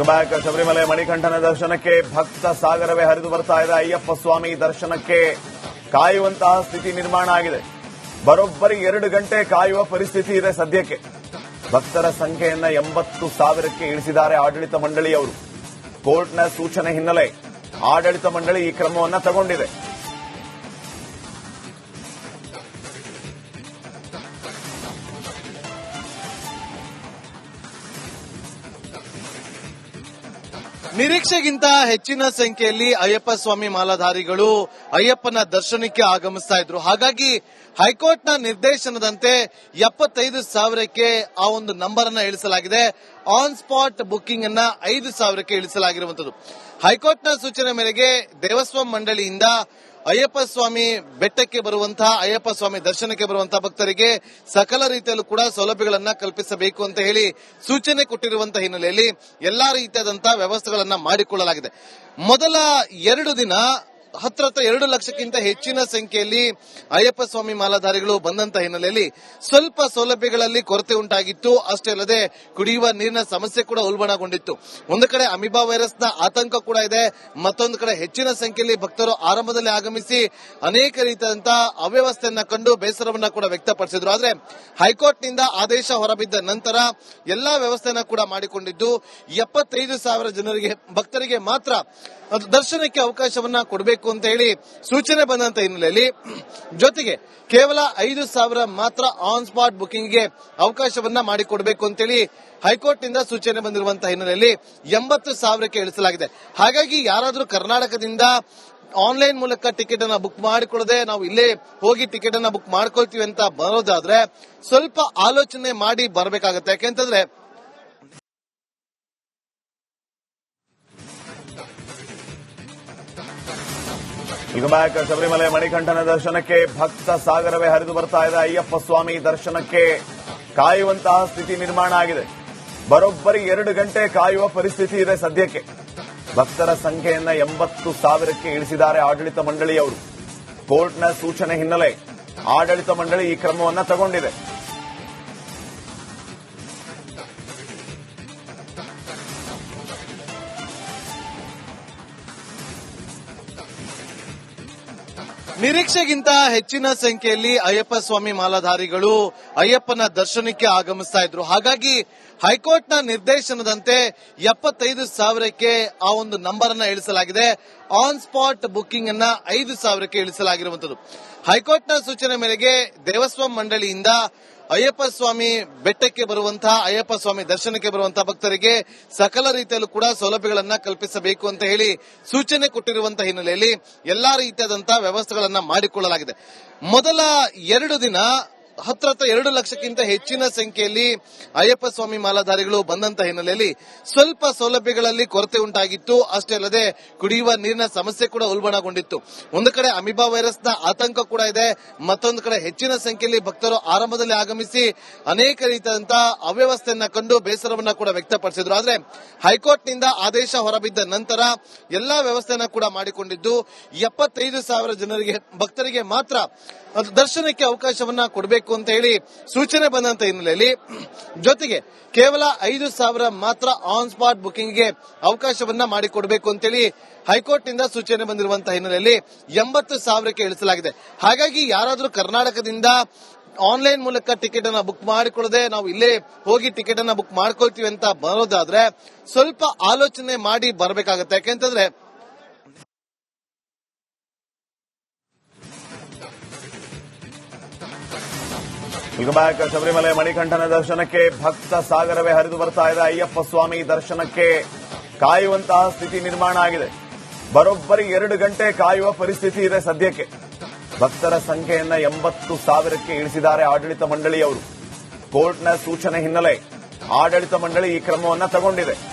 Back Sabarimala ಮಣಿಕಂಠನ ದರ್ಶನಕ್ಕೆ ಭಕ್ತ ಸಾಗರವೇ ಹರಿದು ಬರ್ತಾ ಇದೆ. ಅಯ್ಯಪ್ಪ ಸ್ವಾಮಿ ದರ್ಶನಕ್ಕೆ ಕಾಯುವಂತಹ ಸ್ಥಿತಿ ನಿರ್ಮಾಣ ಆಗಿದೆ. ಬರೋಬ್ಬರಿ ಎರಡು ಗಂಟೆ ಕಾಯುವ ಪರಿಸ್ಥಿತಿ ಇದೆ ಸದ್ಯಕ್ಕೆ. ಭಕ್ತರ ಸಂಖ್ಯೆಯನ್ನ ಎಂಬತ್ತು ಸಾವಿರಕ್ಕೆ ಇಳಿಸಿದ್ದಾರೆ ಆಡಳಿತ ಮಂಡಳಿಯವರು. ಕೋರ್ಟ್ನ ಸೂಚನೆ ಹಿನ್ನೆಲೆ ಆಡಳಿತ ಮಂಡಳಿ ಈ ಕ್ರಮವನ್ನ ತಗೊಂಡಿದೆ. ನಿರೀಕ್ಷೆಗಿಂತ ಹೆಚ್ಚಿನ ಸಂಖ್ಯೆಯಲ್ಲಿ ಅಯ್ಯಪ್ಪ ಸ್ವಾಮಿ ಮಾಲಾಧಾರಿಗಳು ಅಯ್ಯಪ್ಪನ ದರ್ಶನಕ್ಕೆ ಆಗಮಿಸ್ತಾ ಇದ್ರು. ಹಾಗಾಗಿ ಹೈಕೋರ್ಟ್ನ ನಿರ್ದೇಶನದಂತೆ ಎಪ್ಪತ್ತೈದು ಸಾವಿರಕ್ಕೆ ಆ ಒಂದು ನಂಬರ್ ಅನ್ನ ಇಳಿಸಲಾಗಿದೆ. ಆನ್ ಸ್ಪಾಟ್ ಬುಕ್ಕಿಂಗ್ ಅನ್ನ ಐದು ಸಾವಿರಕ್ಕೆ ಇಳಿಸಲಾಗಿರುವಂತದ್ದು ಹೈಕೋರ್ಟ್ನ ಸೂಚನೆ ಮೇರೆಗೆ ದೇವಸ್ವಂ ಮಂಡಳಿಯಿಂದ ಅಯ್ಯಪ್ಪ ಸ್ವಾಮಿ ಬೆಟ್ಟಕ್ಕೆ ಬರುವಂತಹ, ಅಯ್ಯಪ್ಪ ಸ್ವಾಮಿ ದರ್ಶನಕ್ಕೆ ಬರುವಂತಹ ಭಕ್ತರಿಗೆ ಸಕಲ ರೀತಿಯಲ್ಲೂ ಕೂಡ ಸೌಲಭ್ಯಗಳನ್ನ ಕಲ್ಪಿಸಬೇಕು ಅಂತ ಹೇಳಿ ಸೂಚನೆ ಕೊಟ್ಟಿರುವಂತಹ ಹಿನ್ನೆಲೆಯಲ್ಲಿ ಎಲ್ಲಾ ರೀತಿಯಾದಂತಹ ವ್ಯವಸ್ಥೆಗಳನ್ನ ಮಾಡಿಕೊಳ್ಳಲಾಗಿದೆ. ಮೊದಲ ಎರಡು ದಿನ ಹತ್ರ ಹತ್ರ ಎರಡು ಲಕ್ಷಕ್ಕಿಂತ ಹೆಚ್ಚಿನ ಸಂಖ್ಯೆಯಲ್ಲಿ ಅಯ್ಯಪ್ಪ ಸ್ವಾಮಿ ಮಾಲಾಧಾರಿಗಳು ಬಂದಂತ ಹಿನ್ನೆಲೆಯಲ್ಲಿ ಸ್ವಲ್ಪ ಸೌಲಭ್ಯಗಳಲ್ಲಿ ಕೊರತೆ ಉಂಟಾಗಿತ್ತು. ಅಷ್ಟೇ ಅಲ್ಲದೆ ಕುಡಿಯುವ ನೀರಿನ ಸಮಸ್ಯೆ ಕೂಡ ಉಲ್ಬಣಗೊಂಡಿತ್ತು. ಒಂದು ಕಡೆ ಅಮಿಬಾ ವೈರಸ್ನ ಆತಂಕ ಕೂಡ ಇದೆ. ಮತ್ತೊಂದು ಕಡೆ ಹೆಚ್ಚಿನ ಸಂಖ್ಯೆಯಲ್ಲಿ ಭಕ್ತರು ಆರಂಭದಲ್ಲಿ ಆಗಮಿಸಿ ಅನೇಕ ರೀತಿಯಾದಂತಹ ಅವ್ಯವಸ್ಥೆಯನ್ನ ಕಂಡು ಬೇಸರವನ್ನ ಕೂಡ ವ್ಯಕ್ತಪಡಿಸಿದ್ರು. ಆದ್ರೆ ಹೈಕೋರ್ಟ್ನಿಂದ ಆದೇಶ ಹೊರಬಿದ್ದ ನಂತರ ಎಲ್ಲಾ ವ್ಯವಸ್ಥೆಯನ್ನ ಕೂಡ ಮಾಡಿಕೊಂಡಿದ್ದು ಎಪ್ಪತ್ತೈದು ಸಾವಿರ ಜನರಿಗೆ ಭಕ್ತರಿಗೆ ಮಾತ್ರ ದರ್ಶನಕ್ಕೆ ಅವಕಾಶವನ್ನ ಕೊಡಬೇಕು ಅಂತ ಹೇಳಿ ಸೂಚನೆ ಬಂದಂತ ಹಿನ್ನೆಲೆಯಲ್ಲಿ ಜೊತೆಗೆ ಕೇವಲ ಐದು ಸಾವಿರ ಮಾತ್ರ ಆನ್ ಸ್ಪಾಟ್ ಬುಕಿಂಗ್ಗೆ ಅವಕಾಶವನ್ನ ಮಾಡಿಕೊಡಬೇಕು ಅಂತೇಳಿ ಹೈಕೋರ್ಟ್ನಿಂದ ಸೂಚನೆ ಬಂದಿರುವಂತಹ ಹಿನ್ನೆಲೆಯಲ್ಲಿ ಎಂಬತ್ತು ಸಾವಿರಕ್ಕೆ ಇಳಿಸಲಾಗಿದೆ. ಹಾಗಾಗಿ ಯಾರಾದರೂ ಕರ್ನಾಟಕದಿಂದ ಆನ್ಲೈನ್ ಮೂಲಕ ಟಿಕೆಟ್ ಅನ್ನ ಬುಕ್ ಮಾಡಿಕೊಳ್ಳದೆ ನಾವು ಇಲ್ಲೇ ಹೋಗಿ ಟಿಕೆಟ್ ಅನ್ನ ಬುಕ್ ಮಾಡ್ಕೊಳ್ತೀವಿ ಅಂತ ಬರೋದಾದ್ರೆ ಸ್ವಲ್ಪ ಆಲೋಚನೆ ಮಾಡಿ ಬರಬೇಕಾಗತ್ತೆ. ಯಾಕೆಂತಂದ್ರೆ ಈಗ ಬ್ಯಾಕ್ ಶಬರಿಮಲೆ ಮಣಿಕಂಠನ ದರ್ಶನಕ್ಕೆ ಭಕ್ತ ಸಾಗರವೇ ಹರಿದು ಬರ್ತಾ ಇದೆ. ಅಯ್ಯಪ್ಪ ಸ್ವಾಮಿ ದರ್ಶನಕ್ಕೆ ಕಾಯುವಂತಹ ಸ್ಥಿತಿ ನಿರ್ಮಾಣ ಆಗಿದೆ. ಬರೋಬ್ಬರಿ ಎರಡು ಗಂಟೆ ಕಾಯುವ ಪರಿಸ್ಥಿತಿ ಇದೆ ಸದ್ಯಕ್ಕೆ. ಭಕ್ತರ ಸಂಖ್ಯೆಯನ್ನ ಎಂಬತ್ತು ಸಾವಿರಕ್ಕೆ ಇಳಿಸಿದ್ದಾರೆ ಆಡಳಿತ ಮಂಡಳಿಯವರು. ಕೋರ್ಟ್ನ ಸೂಚನೆ ಹಿನ್ನೆಲೆ ಆಡಳಿತ ಮಂಡಳಿ ಈ ಕ್ರಮವನ್ನ ತಗೊಂಡಿದೆ. ನಿರೀಕ್ಷೆಗಿಂತ ಹೆಚ್ಚಿನ ಸಂಖ್ಯೆಯಲ್ಲಿ ಅಯ್ಯಪ್ಪ ಸ್ವಾಮಿ ಮಾಲಾಧಾರಿಗಳು ಅಯ್ಯಪ್ಪನ ದರ್ಶನಕ್ಕೆ ಆಗಮಿಸ್ತಾ ಇದ್ರು. ಹಾಗಾಗಿ ಹೈಕೋರ್ಟ್ನ ನಿರ್ದೇಶನದಂತೆ ಎಪ್ಪತ್ತೈದು ಸಾವಿರಕ್ಕೆ ಆ ಒಂದು ನಂಬರ್ ಅನ್ನ ಇಳಿಸಲಾಗಿದೆ. ಆನ್ ಸ್ಪಾಟ್ ಬುಕ್ಕಿಂಗ್ ಅನ್ನ ಐದು ಸಾವಿರಕ್ಕೆ ಇಳಿಸಲಾಗಿರುವಂತದ್ದು ಹೈಕೋರ್ಟ್ನ ಸೂಚನೆ ಮೇರೆಗೆ ದೇವಸ್ವಂ ಮಂಡಳಿಯಿಂದ ಅಯ್ಯಪ್ಪ ಸ್ವಾಮಿ ಬೆಟ್ಟಕ್ಕೆ ಬರುವಂತಹ ಅಯ್ಯಪ್ಪ ಸ್ವಾಮಿ ದರ್ಶನಕ್ಕೆ ಬರುವಂತಹ ಭಕ್ತರಿಗೆ ಸಕಲ ರೀತಿಯಲ್ಲೂ ಕೂಡ ಸೌಲಭ್ಯಗಳನ್ನ ಕಲ್ಪಿಸಬೇಕು ಅಂತ ಹೇಳಿ ಸೂಚನೆ ಕೊಟ್ಟಿರುವಂತಹ ಹಿನ್ನೆಲೆಯಲ್ಲಿ ಎಲ್ಲಾ ರೀತಿಯಾದಂತಹ ವ್ಯವಸ್ಥೆಗಳನ್ನ ಮಾಡಿಕೊಳ್ಳಲಾಗಿದೆ. ಮೊದಲ ಎರಡು ದಿನ ಹತ್ರ ಹತ್ರ ಎರಡು ಲಕ್ಷಕ್ಕಿಂತ ಹೆಚ್ಚಿನ ಸಂಖ್ಯೆಯಲ್ಲಿ ಅಯ್ಯಪ್ಪ ಸ್ವಾಮಿ ಮಾಲಾಧಾರಿಗಳು ಬಂದಂತ ಹಿನ್ನೆಲೆಯಲ್ಲಿ ಸ್ವಲ್ಪ ಸೌಲಭ್ಯಗಳಲ್ಲಿ ಕೊರತೆ ಉಂಟಾಗಿತ್ತು. ಅಷ್ಟೇ ಅಲ್ಲದೆ ಕುಡಿಯುವ ನೀರಿನ ಸಮಸ್ಯೆ ಕೂಡ ಉಲ್ಬಣಗೊಂಡಿತ್ತು. ಒಂದು ಕಡೆ ಅಮಿಬಾ ವೈರಸ್ನ ಆತಂಕ ಕೂಡ ಇದೆ. ಮತ್ತೊಂದು ಕಡೆ ಹೆಚ್ಚಿನ ಸಂಖ್ಯೆಯಲ್ಲಿ ಭಕ್ತರು ಆರಂಭದಲ್ಲಿ ಆಗಮಿಸಿ ಅನೇಕ ರೀತಿಯಾದಂತಹ ಅವ್ಯವಸ್ಥೆಯನ್ನ ಕಂಡು ಬೇಸರವನ್ನ ಕೂಡ ವ್ಯಕ್ತಪಡಿಸಿದ್ರು. ಆದ್ರೆ ಹೈಕೋರ್ಟ್ನಿಂದ ಆದೇಶ ಹೊರಬಿದ್ದ ನಂತರ ಎಲ್ಲಾ ವ್ಯವಸ್ಥೆಯನ್ನ ಕೂಡ ಮಾಡಿಕೊಂಡಿದ್ದು ಎಪ್ಪತ್ತೈದು ಸಾವಿರ ಜನರಿಗೆ ಭಕ್ತರಿಗೆ ಮಾತ್ರ ದರ್ಶನಕ್ಕೆ ಅವಕಾಶವನ್ನ ಕೊಡಬೇಕು ಅಂತ ಹೇಳಿ ಸೂಚನೆ ಬಂದಂತ ಹಿನ್ನೆಲೆಯಲ್ಲಿ ಜೊತೆಗೆ ಕೇವಲ ಐದು ಸಾವಿರ ಮಾತ್ರ ಆನ್ ಸ್ಪಾಟ್ ಬುಕಿಂಗ್ಗೆ ಅವಕಾಶವನ್ನ ಮಾಡಿಕೊಡಬೇಕು ಅಂತೇಳಿ ಹೈಕೋರ್ಟ್ನಿಂದ ಸೂಚನೆ ಬಂದಿರುವಂತಹ ಹಿನ್ನೆಲೆಯಲ್ಲಿ ಎಂಬತ್ತು ಸಾವಿರಕ್ಕೆ ಇಳಿಸಲಾಗಿದೆ. ಹಾಗಾಗಿ ಯಾರಾದರೂ ಕರ್ನಾಟಕದಿಂದ ಆನ್ಲೈನ್ ಮೂಲಕ ಟಿಕೆಟ್ ಅನ್ನ ಬುಕ್ ಮಾಡಿಕೊಳ್ಳದೆ ನಾವು ಇಲ್ಲೇ ಹೋಗಿ ಟಿಕೆಟ್ ಅನ್ನ ಬುಕ್ ಮಾಡ್ಕೊಳ್ತೀವಿ ಅಂತ ಬರೋದಾದ್ರೆ ಸ್ವಲ್ಪ ಆಲೋಚನೆ ಮಾಡಿ ಬರಬೇಕಾಗತ್ತೆ. ಯಾಕೆಂತಂದ್ರೆ ಈಗ ಶಬರಿಮಲೆ ಮಣಿಕಂಠನ ದರ್ಶನಕ್ಕೆ ಭಕ್ತ ಸಾಗರವೇ ಹರಿದು ಬರ್ತಾ ಇದೆ. ಅಯ್ಯಪ್ಪ ಸ್ವಾಮಿ ದರ್ಶನಕ್ಕೆ ಕಾಯುವಂತಹ ಸ್ಥಿತಿ ನಿರ್ಮಾಣ ಆಗಿದೆ. ಬರೋಬ್ಬರಿ ಎರಡು ಗಂಟೆ ಕಾಯುವ ಪರಿಸ್ಥಿತಿ ಇದೆ ಸದ್ಯಕ್ಕೆ. ಭಕ್ತರ ಸಂಖ್ಯೆಯನ್ನ ಎಂಬತ್ತು ಸಾವಿರಕ್ಕೆ ಇಳಿಸಿದ್ದಾರೆ ಆಡಳಿತ ಮಂಡಳಿಯವರು. ಕೋರ್ಟ್ನ ಸೂಚನೆ ಹಿನ್ನೆಲೆ ಆಡಳಿತ ಮಂಡಳಿ ಈ ಕ್ರಮವನ್ನ ತಗೊಂಡಿದೆ.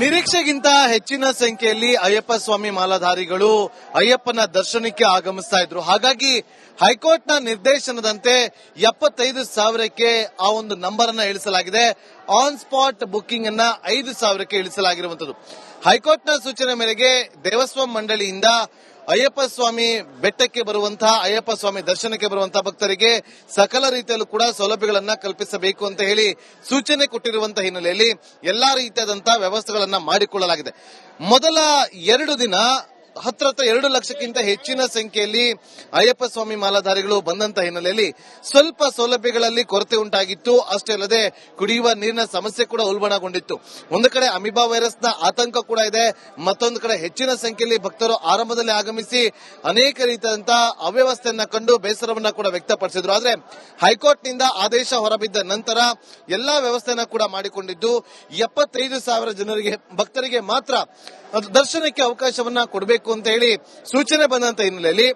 ನಿರೀಕ್ಷೆಗಿಂತ ಹೆಚ್ಚಿನ ಸಂಖ್ಯೆಯಲ್ಲಿ ಅಯ್ಯಪ್ಪ ಸ್ವಾಮಿ ಮಾಲಾಧಾರಿಗಳು ಅಯ್ಯಪ್ಪನ ದರ್ಶನಕ್ಕೆ ಆಗಮಿಸ್ತಾ ಇದ್ರು. ಹಾಗಾಗಿ ಹೈಕೋರ್ಟ್ನ ನಿರ್ದೇಶನದಂತೆ ಎಪ್ಪತ್ತೈದು ಸಾವಿರಕ್ಕೆ ಆ ಒಂದು ನಂಬರ್ ಅನ್ನ ಇಳಿಸಲಾಗಿದೆ. ಆನ್ ಸ್ಪಾಟ್ ಬುಕ್ಕಿಂಗ್ ಅನ್ನ ಐದು ಸಾವಿರಕ್ಕೆ ಇಳಿಸಲಾಗಿರುವಂತದ್ದು ಹೈಕೋರ್ಟ್ನ ಸೂಚನೆ ಮೇರೆಗೆ ದೇವಸ್ವಂ ಮಂಡಳಿಯಿಂದ ಅಯ್ಯಪ್ಪ ಸ್ವಾಮಿ ಬೆಟ್ಟಕ್ಕೆ ಬರುವಂತಹ, ಅಯ್ಯಪ್ಪ ಸ್ವಾಮಿ ದರ್ಶನಕ್ಕೆ ಬರುವಂತಹ ಭಕ್ತರಿಗೆ ಸಕಲ ರೀತಿಯಲ್ಲೂ ಕೂಡ ಸೌಲಭ್ಯಗಳನ್ನ ಕಲ್ಪಿಸಬೇಕು ಅಂತ ಹೇಳಿ ಸೂಚನೆ ಕೊಟ್ಟಿರುವಂತಹ ಹಿನ್ನೆಲೆಯಲ್ಲಿ ಎಲ್ಲಾ ರೀತಿಯಾದಂತಹ ವ್ಯವಸ್ಥೆಗಳನ್ನ ಮಾಡಿಕೊಳ್ಳಲಾಗಿದೆ. ಮೊದಲ ಎರಡು ದಿನ ಹತ್ರ ಹತ್ರ ಎರಡು ಲಕ್ಷಕ್ಕಿಂತ ಹೆಚ್ಚಿನ ಸಂಖ್ಯೆಯಲ್ಲಿ ಅಯ್ಯಪ್ಪ ಸ್ವಾಮಿ ಮಾಲಾಧಾರಿಗಳು ಬಂದಂತ ಹಿನ್ನೆಲೆಯಲ್ಲಿ ಸ್ವಲ್ಪ ಸೌಲಭ್ಯಗಳಲ್ಲಿ ಕೊರತೆ ಉಂಟಾಗಿತ್ತು. ಅಷ್ಟೇ ಅಲ್ಲದೆ ಕುಡಿಯುವ ನೀರಿನ ಸಮಸ್ಯೆ ಕೂಡ ಉಲ್ಬಣಗೊಂಡಿತ್ತು. ಒಂದು ಕಡೆ ಅಮಿಬಾ ವೈರಸ್ನ ಆತಂಕ ಕೂಡ ಇದೆ. ಮತ್ತೊಂದು ಕಡೆ ಹೆಚ್ಚಿನ ಸಂಖ್ಯೆಯಲ್ಲಿ ಭಕ್ತರು ಆರಂಭದಲ್ಲಿ ಆಗಮಿಸಿ ಅನೇಕ ರೀತಿಯಾದಂತಹ ಅವ್ಯವಸ್ಥೆಯನ್ನ ಕಂಡು ಬೇಸರವನ್ನ ಕೂಡ ವ್ಯಕ್ತಪಡಿಸಿದ್ರು. ಆದ್ರೆ ಹೈಕೋರ್ಟ್ನಿಂದ ಆದೇಶ ಹೊರಬಿದ್ದ ನಂತರ ಎಲ್ಲಾ ವ್ಯವಸ್ಥೆಯನ್ನ ಕೂಡ ಮಾಡಿಕೊಂಡಿದ್ದು ಎಪ್ಪತ್ತೈದು ಸಾವಿರ ಜನರಿಗೆ ಭಕ್ತರಿಗೆ ಮಾತ್ರ ದರ್ಶನಕ್ಕೆ ಅವಕಾಶವನ್ನ ಕೊಡಬೇಕು ಅಂತ ಹೇಳಿ ಸೂಚನೆ ಬಂದಂತ ಹಿನ್ನೆಲೆಯಲ್ಲಿ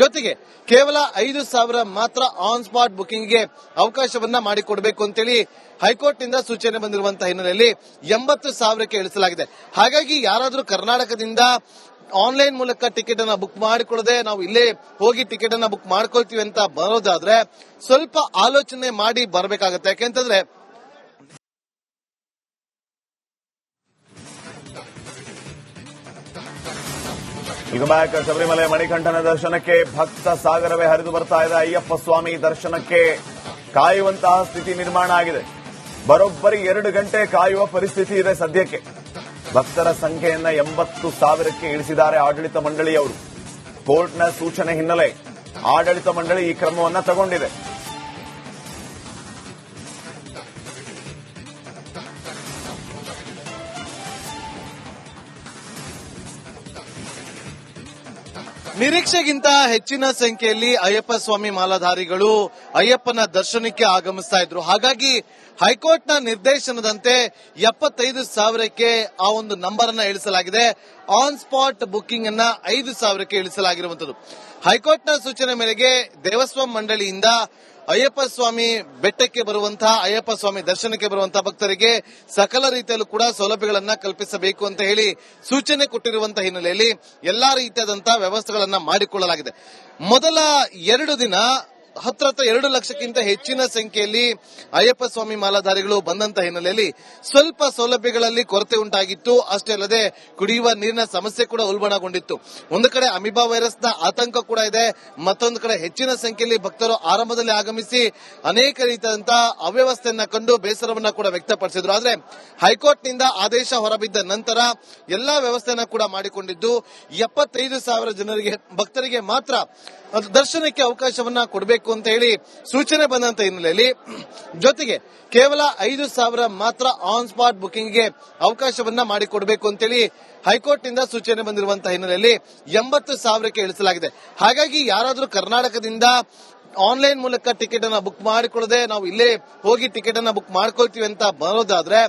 ಜೊತೆಗೆ ಕೇವಲ ಐದು ಸಾವಿರ ಮಾತ್ರ ಆನ್ ಸ್ಪಾಟ್ ಬುಕಿಂಗ್ಗೆ ಅವಕಾಶವನ್ನ ಮಾಡಿಕೊಡಬೇಕು ಅಂತೇಳಿ ಹೈಕೋರ್ಟ್ನಿಂದ ಸೂಚನೆ ಬಂದಿರುವಂತಹ ಹಿನ್ನೆಲೆಯಲ್ಲಿ ಎಂಬತ್ತು ಸಾವಿರಕ್ಕೆ ಇಳಿಸಲಾಗಿದೆ. ಹಾಗಾಗಿ ಯಾರಾದರೂ ಕರ್ನಾಟಕದಿಂದ ಆನ್ಲೈನ್ ಮೂಲಕ ಟಿಕೆಟ್ ಅನ್ನ ಬುಕ್ ಮಾಡಿಕೊಳ್ಳದೆ ನಾವು ಇಲ್ಲೇ ಹೋಗಿ ಟಿಕೆಟ್ ಅನ್ನ ಬುಕ್ ಮಾಡ್ಕೊಳ್ತೀವಿ ಅಂತ ಬರೋದಾದ್ರೆ ಸ್ವಲ್ಪ ಆಲೋಚನೆ ಮಾಡಿ ಬರಬೇಕಾಗತ್ತೆ. ಯಾಕೆಂತಂದ್ರೆ ಈಗ ಬ್ಯಾಕ್ ಶಬರಿಮಲೆ ಮಣಿಕಂಠನ ದರ್ಶನಕ್ಕೆ ಭಕ್ತ ಸಾಗರವೇ ಹರಿದು ಬರ್ತಾ ಇದೆ. ಅಯ್ಯಪ್ಪ ಸ್ವಾಮಿ ದರ್ಶನಕ್ಕೆ ಕಾಯುವಂತಹ ಸ್ಥಿತಿ ನಿರ್ಮಾಣ ಆಗಿದೆ. ಬರೋಬ್ಬರಿ ಎರಡು ಗಂಟೆ ಕಾಯುವ ಪರಿಸ್ಥಿತಿ ಇದೆ ಸದ್ಯಕ್ಕೆ. ಭಕ್ತರ ಸಂಖ್ಯೆಯನ್ನ ಎಂಬತ್ತು ಸಾವಿರಕ್ಕೆ ಇಳಿಸಿದ್ದಾರೆ ಆಡಳಿತ ಮಂಡಳಿಯವರು. ಕೋರ್ಟ್ನ ಸೂಚನೆ ಹಿನ್ನೆಲೆ ಆಡಳಿತ ಮಂಡಳಿ ಈ ಕ್ರಮವನ್ನ ತಗೊಂಡಿದೆ. ನಿರೀಕ್ಷೆಗಿಂತ ಹೆಚ್ಚಿನ ಸಂಖ್ಯೆಯಲ್ಲಿ ಅಯ್ಯಪ್ಪ ಸ್ವಾಮಿ ಮಾಲಾಧಾರಿಗಳು ಅಯ್ಯಪ್ಪನ ದರ್ಶನಕ್ಕೆ ಆಗಮಿಸ್ತಾ ಇದ್ರು. ಹಾಗಾಗಿ ಹೈಕೋರ್ಟ್ನ ನಿರ್ದೇಶನದಂತೆ ಎಪ್ಪತ್ತೈದು ಸಾವಿರಕ್ಕೆ ಆ ಒಂದು ನಂಬರ್ ಅನ್ನ ಇಳಿಸಲಾಗಿದೆ. ಆನ್ ಸ್ಪಾಟ್ ಬುಕ್ಕಿಂಗ್ ಅನ್ನ ಐದು ಸಾವಿರಕ್ಕೆ ಇಳಿಸಲಾಗಿರುವಂತದ್ದು ಹೈಕೋರ್ಟ್ನ ಸೂಚನೆ ಮೇರೆಗೆ ದೇವಸ್ವಂ ಮಂಡಳಿಯಿಂದ ಅಯ್ಯಪ್ಪ ಸ್ವಾಮಿ ಬೆಟ್ಟಕ್ಕೆ ಬರುವಂತಹ, ಅಯ್ಯಪ್ಪ ಸ್ವಾಮಿ ದರ್ಶನಕ್ಕೆ ಬರುವಂತಹ ಭಕ್ತರಿಗೆ ಸಕಲ ರೀತಿಯಲ್ಲೂ ಕೂಡ ಸೌಲಭ್ಯಗಳನ್ನ ಕಲ್ಪಿಸಬೇಕು ಅಂತ ಹೇಳಿ ಸೂಚನೆ ಕೊಟ್ಟಿರುವಂತಹ ಹಿನ್ನೆಲೆಯಲ್ಲಿ ಎಲ್ಲಾ ರೀತಿಯಾದಂತಹ ವ್ಯವಸ್ಥೆಗಳನ್ನ ಮಾಡಿಕೊಳ್ಳಲಾಗಿದೆ. ಮೊದಲ ಎರಡು ದಿನ ಹತ್ರ ಹತ್ರ ಎರಡು ಲಕ್ಷಕ್ಕಿಂತ ಹೆಚ್ಚಿನ ಸಂಖ್ಯೆಯಲ್ಲಿ ಅಯ್ಯಪ್ಪ ಸ್ವಾಮಿ ಮಾಲಾಧಾರಿಗಳು ಬಂದಂತ ಹಿನ್ನೆಲೆಯಲ್ಲಿ ಸ್ವಲ್ಪ ಸೌಲಭ್ಯಗಳಲ್ಲಿ ಕೊರತೆ ಉಂಟಾಗಿತ್ತು. ಅಷ್ಟೇ ಅಲ್ಲದೆ ಕುಡಿಯುವ ನೀರಿನ ಸಮಸ್ಯೆ ಕೂಡ ಉಲ್ಬಣಗೊಂಡಿತ್ತು. ಒಂದು ಕಡೆ ಅಮಿಬಾ ವೈರಸ್ನ ಆತಂಕ ಕೂಡ ಇದೆ. ಮತ್ತೊಂದು ಕಡೆ ಹೆಚ್ಚಿನ ಸಂಖ್ಯೆಯಲ್ಲಿ ಭಕ್ತರು ಆರಂಭದಲ್ಲಿ ಆಗಮಿಸಿ ಅನೇಕ ರೀತಿಯಾದಂತಹ ಅವ್ಯವಸ್ಥೆಯನ್ನ ಕಂಡು ಬೇಸರವನ್ನ ಕೂಡ ವ್ಯಕ್ತಪಡಿಸಿದ್ರು. ಆದ್ರೆ ಹೈಕೋರ್ಟ್ನಿಂದ ಆದೇಶ ಹೊರಬಿದ್ದ ನಂತರ ಎಲ್ಲಾ ವ್ಯವಸ್ಥೆಯನ್ನ ಕೂಡ ಮಾಡಿಕೊಂಡಿದ್ದು ಎಪ್ಪತ್ತೈದು ಸಾವಿರ ಜನರಿಗೆ ಭಕ್ತರಿಗೆ ಮಾತ್ರ ದರ್ಶನಕ್ಕೆ ಅವಕಾಶವನ್ನ ಕೊಡಬೇಕು ಅಂತ ಹೇಳಿ ಸೂಚನೆ ಬಂದಂತ ಹಿನ್ನೆಲೆಯಲ್ಲಿ ಜೊತೆಗೆ ಕೇವಲ ಐದು ಸಾವಿರ ಮಾತ್ರ ಆನ್ ಸ್ಪಾಟ್ ಬುಕಿಂಗ್ಗೆ ಅವಕಾಶವನ್ನ ಮಾಡಿಕೊಡಬೇಕು ಅಂತೇಳಿ ಹೈಕೋರ್ಟ್ನಿಂದ ಸೂಚನೆ ಬಂದಿರುವಂತಹ ಹಿನ್ನೆಲೆಯಲ್ಲಿ ಎಂಬತ್ತು ಸಾವಿರಕ್ಕೆ ಇಳಿಸಲಾಗಿದೆ. ಹಾಗಾಗಿ ಯಾರಾದರೂ ಕರ್ನಾಟಕದಿಂದ ಆನ್ಲೈನ್ ಮೂಲಕ ಟಿಕೆಟ್ ಅನ್ನ ಬುಕ್ ಮಾಡಿಕೊಳ್ಳದೆ ನಾವು ಇಲ್ಲೇ ಹೋಗಿ ಟಿಕೆಟ್ ಅನ್ನ ಬುಕ್ ಮಾಡ್ಕೊಳ್ತೀವಿ ಅಂತ ಬರೋದಾದ್ರೆ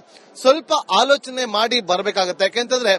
ಸ್ವಲ್ಪ ಆಲೋಚನೆ ಮಾಡಿ ಬರಬೇಕಾಗತ್ತೆ. ಯಾಕೆಂತಂದ್ರೆ